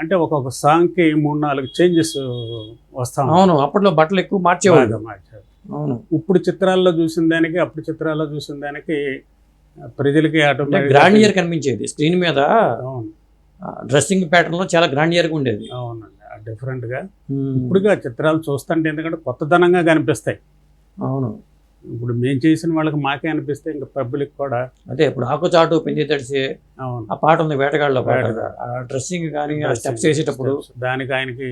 అంటే ఒక్కొక్క సాంగ్కి మూడు నాలుగు చేంజెస్ వస్తా. అవును అప్పట్లో బట్టలు ఎక్కువ మార్చేవాళ్ళు. బాగా మార్చారు. అవును. ఇప్పుడు చిత్రాల్లో చూసిన దానికి అప్పుడు చిత్రాల్లో చూసిన దానికి ప్రజలకి ఆటోమేటిక్ గ్రాండియర్ కనిపించేది. స్క్రీన్ మీద అవును. డ్రెస్సింగ్ ప్యాటర్న్లో చాలా గ్రాండియర్గా ఉండేది. అవునండి డిఫరెంట్గా. ఉమ్, ఇప్పుడుగా చిత్రాలు చూస్తుంటే ఎందుకంటే కొత్తదనంగా కనిపిస్తాయి. అవును. ఇప్పుడు మేము చేసిన వాళ్ళకి మాకే అనిపిస్తే ఇంకా పబ్లిక్ కూడా అదే ఇప్పుడు ఆకు చాటు పెంచి తడిసి ఆ పాట ఉంది వేటగాళ్ళలో పాట. ఆ డ్రెస్సింగ్ కానీ ఆ స్టెప్స్ వేసేటప్పుడు. దానికి ఆయనకి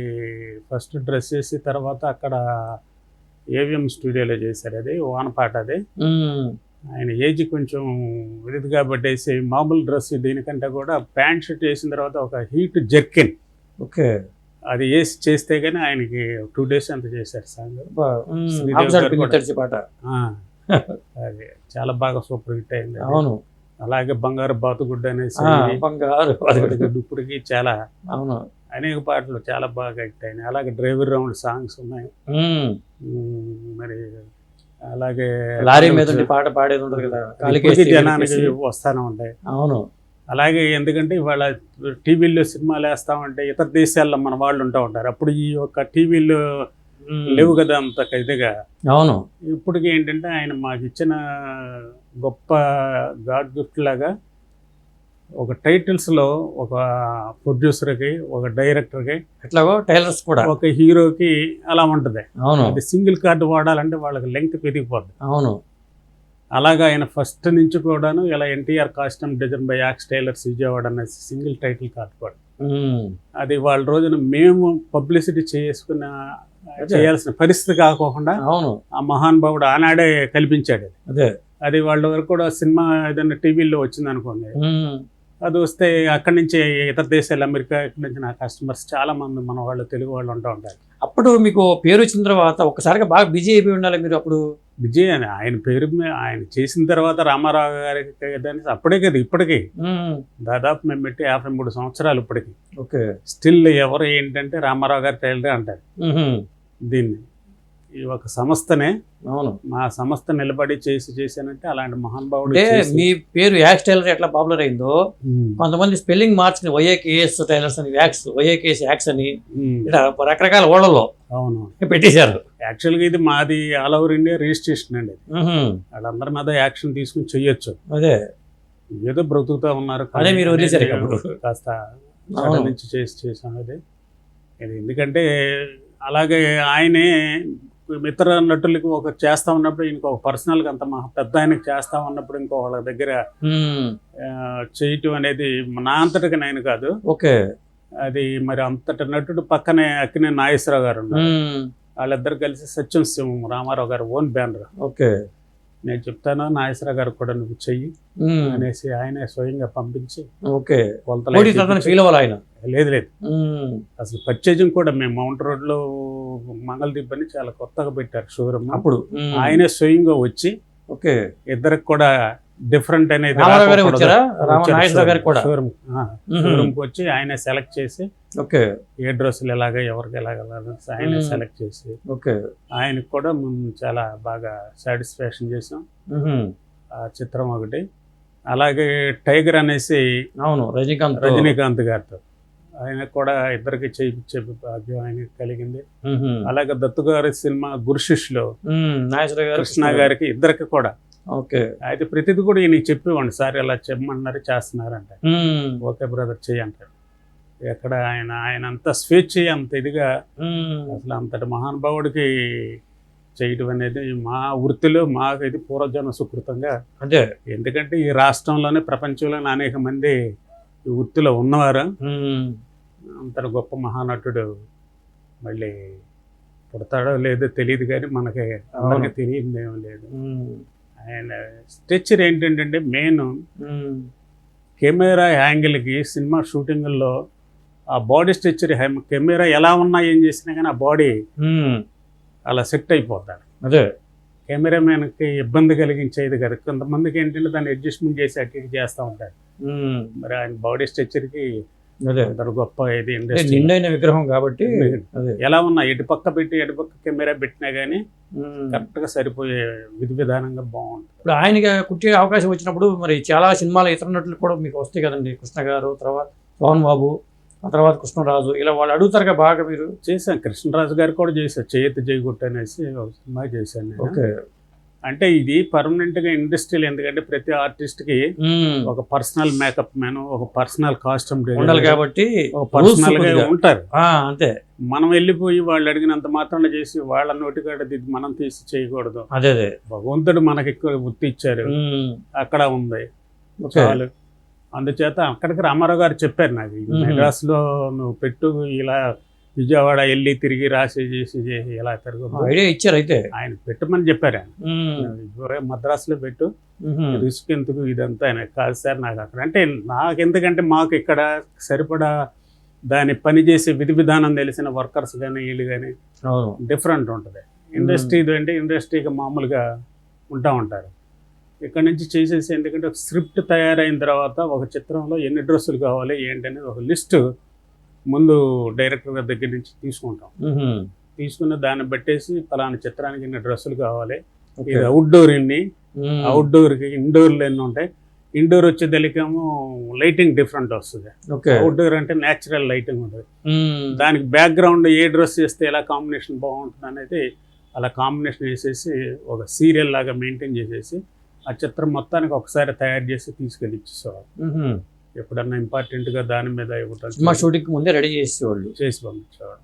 ఫస్ట్ డ్రెస్ చేసి తర్వాత అక్కడ ఏవిఎం స్టూడియోలో చేశారు అది వాన పాట అది. ఆయన ఏజ్ కొంచెం ఇదిగా పట్టేసి మామూలు డ్రెస్ దీనికంటే కూడా ప్యాంట్ షర్ట్ వేసిన తర్వాత ఒక హీట్ జర్కిన్. ఓకే. అది వేసి చేస్తే కానీ ఆయనకి టూ డేస్ అంత చేశారు సాంగ్ పాట. అది చాలా బాగా సూపర్ హిట్ అయింది. అవును. అలాగే బంగారు బాతుగుడ్డ అనేసి బంగారు. బాతుగుడ్డ. ఇప్పటికి చాలా అవును. అనేక పాటలు చాలా బాగా హిట్ అయినాయి. అలాగే డ్రైవర్ రౌండ్ సాంగ్స్ ఉన్నాయి. మరి అలాగే లారీ మీద పాట పాడేది ఉండదు కదా. జనానికి. వస్తానే ఉంటాయి. అవును. అలాగే ఎందుకంటే ఇవాళ టీవీల్లో సినిమాలు వేస్తామంటే ఇతర దేశాల్లో మన వాళ్ళు ఉంటూ ఉంటారు. అప్పుడు ఈ యొక్క టీవీలు లేవు కదా అంత ఇదిగా. అవును. ఇప్పటికి ఏంటంటే ఆయన మాకు ఇచ్చిన గొప్ప గాడ్ గిఫ్ట్ లాగా ఒక టైటిల్స్లో ఒక ప్రొడ్యూసర్కి ఒక డైరెక్టర్కి ఎట్లాగో టైలర్స్ కూడా. ఒక హీరోకి అలా ఉంటుంది. అవును. అది సింగిల్ కార్డు వాడాలంటే వాళ్ళకి లెంగ్త్ పెరిగిపోద్ది. అవును. అలాగా ఆయన ఫస్ట్ నుంచి కూడాను ఇలా NTR costume design by Yaks tailors Vijayawada అనేసి సింగిల్ టైటిల్ కార్డు కూడా. అది వాళ్ళ రోజున మేము పబ్లిసిటీ చేసుకున్న చేయాల్సిన పరిస్థితి కాకోకుండా అవును. ఆ మహానుభావుడు ఆనాడే కల్పించాడు అది. అదే. వాళ్ళ వరకు కూడా సినిమా ఏదైనా టీవీలో వచ్చింది అనుకోండి. అది వస్తే అక్కడి నుంచి ఇతర దేశాలు అమెరికా ఇక్కడి నుంచి నా కస్టమర్స్ చాలా మంది మన వాళ్ళు తెలుగు వాళ్ళు ఉంటూ ఉంటారు. అప్పుడు మీకు పేరు వచ్చిన తర్వాత ఒక్కసారిగా బాగా బిజీ అయిపోయి ఉండాలి మీరు అప్పుడు? విజయ్ అని ఆయన పేరు మీద ఆయన చేసిన తర్వాత రామారావు గారికి దాని అప్పుడే కదా ఇప్పటికీ. దాదాపు మేము పెట్టి యాభై మూడు సంవత్సరాలు ఇప్పటికి. ఓకే. స్టిల్ ఎవరు ఏంటంటే రామారావు గారి టైలరే అంటారు. దీన్ని. ఈ ఒక సంస్థనే అవును. మా సంస్థ నిలబడి చేసి చేశానంటే అలాంటి మహానుభావుడు అంటే మీ పేరు యాక్స్ టైలర్ ఎట్లా పాపులర్ అయిందో కొంతమంది స్పెల్లింగ్ మార్చుకుని Y A K S tailors అని Yaks Y A K S Yaks అని ఇట్లా రకరకాల ఓళ్ళలో అవును. పెట్టేశారు. యాక్చువల్గా ఇది మాది ఆల్ ఓవర్ ఇండియా రిజిస్ట్రేషన్ అండి. వాళ్ళందరి మీద యాక్షన్ తీసుకుని చెయ్యొచ్చు. అదే. ఏదో బ్రతుకుతా ఉన్నారు అదే మీరు. కాస్త నుంచి చేసి చేసాం అది. ఇది ఎందుకంటే అలాగే ఆయనే ఇతర నటులకి ఒక చేస్తా ఉన్నప్పుడు ఇంకొక పర్సనల్గా అంత మహా పెద్ద ఆయనకి చేస్తా ఉన్నప్పుడు ఇంకో వాళ్ళ దగ్గర చేయటం అనేది నా అంతటికి నేను కాదు. ఓకే. అది మరి అంతటి నటుడు పక్కనే అక్కినే నాగేశ్వరరావు గారు ఉన్నారు. వాళ్ళిద్దరు కలిసి సత్యం సింహం రామారావు గారు ఓన్ బ్యానర్. ఓకే. నేను చెప్తాను నాగేశ్వరరావు గారు కూడా నువ్వు చెయ్యి అనేసి ఆయనే స్వయంగా పంపించి ఓకే. ఫీల్ అవ్వాలి ఆయన? లేదు లేదు. అసలు పర్చేజింగ్ కూడా మేము మౌంట్ రోడ్లో మంగళదీప్ అని చాలా కొత్తగా పెట్టారు షోరూమ్. అప్పుడు ఆయనే స్వయంగా వచ్చి ఓకే. ఇద్దరికి కూడా డిఫరెంట్ అనేది షోరూమ్కి వచ్చి ఆయనే సెలెక్ట్ చేసి ఓకే. ఏ డ్రెస్సులు ఎలాగ ఎవరికి ఎలాగ ఆయనే. సెలెక్ట్ చేసి ఓకే. ఆయనకు కూడా మేము చాలా బాగా సాటిస్ఫాక్షన్ చేసాం ఆ చిత్రం ఒకటి. అలాగే టైగర్ అనేసి అవును రజనీకాంత్. రజనీకాంత్ గారితో. ఆయనకు కూడా ఇద్దరికి చేయించే భాగ్యం ఆయనకి కలిగింది. అలాగే దత్తు గారి సినిమా గురుశిష్లో కృష్ణ గారికి ఇద్దరికి కూడా. ఓకే. అయితే ప్రతిది కూడా ఈయన చెప్పేవాడిని సార్ ఇలా చెప్పమన్నారు చేస్తున్నారంట. ఓకే బ్రదర్ చెయ్యి అంటాడు. ఎక్కడ ఆయన ఆయన అంత స్వేచ్ఛ అంత ఇదిగా అసలు అంతటి మహానుభావుడికి చేయటం అనేది మా వృత్తిలో మాకు ఇది పూర్వజన్మ సుకృతంగా అదే ఎందుకంటే ఈ రాష్ట్రంలోనే ప్రపంచంలోనే అనేక మంది ఈ వృత్తిలో ఉన్నవారు. అంత గొప్ప మహానటుడు మళ్ళీ పుడతాడో లేదో తెలియదు కానీ మనకి అందరికీ తెలియదు లేదు. ఆయన స్ట్రెచ్చర్ ఏంటంటే మెయిన్ కెమెరా యాంగిల్కి సినిమా షూటింగ్లో ఆ బాడీ స్ట్రెచ్చర్ కెమెరా ఎలా ఉన్నా ఏం చేసినా కానీ ఆ బాడీ అలా సెట్ అయిపోతాడు. అదే. కెమెరామెన్కి ఇబ్బంది కలిగించేది కదా. కొంతమందికి ఏంటంటే దాన్ని అడ్జస్ట్మెంట్ చేసి అటు ఇటు చేస్తూ ఉంటారు. మరి ఆయన బాడీ స్ట్రెచ్చర్కి అదే గొప్ప ఇది నిండైన విగ్రహం కాబట్టి ఎలా ఉన్నా ఎటు పక్క పెట్టి ఎటు పక్క కెమెరా పెట్టినా కానీ. కరెక్ట్గా సరిపోయే విధి విధానంగా బాగుంటుంది. ఇప్పుడు ఆయనకి కుట్టే అవకాశం వచ్చినప్పుడు మరి చాలా సినిమాల ఇతర నటులు కూడా మీకు వస్తాయి కదండి. కృష్ణ గారు తర్వాత పవన్ బాబు ఆ తర్వాత కృష్ణరాజు ఇలా వాళ్ళు అడుగుతారుగా బాగా మీరు. చేశాను. కృష్ణరాజు గారు కూడా జయగుట్ట అనేసి ఒక సినిమా చేశాను. ఓకే. అంటే ఇది పర్మనెంట్గా ఇండస్ట్రీలో ఎందుకంటే ప్రతి ఆర్టిస్ట్కి. ఒక పర్సనల్ మేకప్ మ్యాన్ ఒక పర్సనల్ కాస్ట్యూమ్ ఉండాలి కాబట్టి పర్సనల్గా. ఉంటారు. అంతే. మనం వెళ్ళిపోయి వాళ్ళు అడిగినంత మాత్రాన చేసి వాళ్ళ నోటికాడ దిద్ది మనం తీసి చేయకూడదు. అదే అదే. భగవంతుడు మనకి ఎక్కువ గుర్తు ఇచ్చారు. అక్కడ ఉంది. చాలు. అందుచేత అక్కడికి రామారావు గారు చెప్పారు నాకు. మెడ్రాస్లో నువ్వు పెట్టు ఇలా విజయవాడ వెళ్ళి తిరిగి రాసి చేసి చేసి ఇలా తిరగదు ఐడియా ఇచ్చారు అయితే. ఆయన పెట్టమని చెప్పారు ఆయన. మద్రాసులో పెట్టు. రిస్క్ ఎందుకు? ఇదంతా ఆయన కాదు సార్ నాకు అక్కడ అంటే నాకు ఎందుకంటే మాకు ఇక్కడ సరిపడా దాని పని చేసే విధి విధానం తెలిసిన వర్కర్స్ కానీ వీళ్ళు కానీ డిఫరెంట్ ఉంటుంది. ఇండస్ట్రీ అంటే ఇండస్ట్రీకి మామూలుగా ఉంటా ఉంటారు. ఇక్కడ నుంచి చేసేసి ఎందుకంటే ఒక స్క్రిప్ట్ తయారైన తర్వాత ఒక చిత్రంలో ఎన్ని డ్రెస్సులు కావాలి ఏంటనేది ఒక లిస్ట్ ముందు డైరెక్టర్ గారి దగ్గర నుంచి తీసుకుంటాం. తీసుకున్న దాన్ని బట్టేసి ఫలానా చిత్రానికి ఇన్ని డ్రెస్సులు కావాలి. ఇది అవుట్డోర్ ఇన్ని. అవుట్డోర్కి ఇండోర్లు ఎన్ని ఉంటాయి ఇండోర్ వచ్చేదలికేమో లైటింగ్ డిఫరెంట్ వస్తుంది అవుట్డోర్ అంటే న్యాచురల్ లైటింగ్ ఉంటుంది. దానికి బ్యాక్గ్రౌండ్ ఏ డ్రెస్ చేస్తే ఎలా కాంబినేషన్ బాగుంటుంది అనేది అలా కాంబినేషన్ వేసేసి ఒక సీరియల్ లాగా మెయింటైన్ చేసేసి ఆ చిత్రం మొత్తానికి ఒకసారి తయారు చేసి తీసుకెళ్ళి ఇచ్చేసేవారు మ్మ్. ఎప్పుడన్నా ఇంపార్టెంట్గా దాని మీద ఇవ్వటం సినిమా షూటింగ్ ముందే రెడీ చేసేవాళ్ళు. చేసి పంపించేవాడు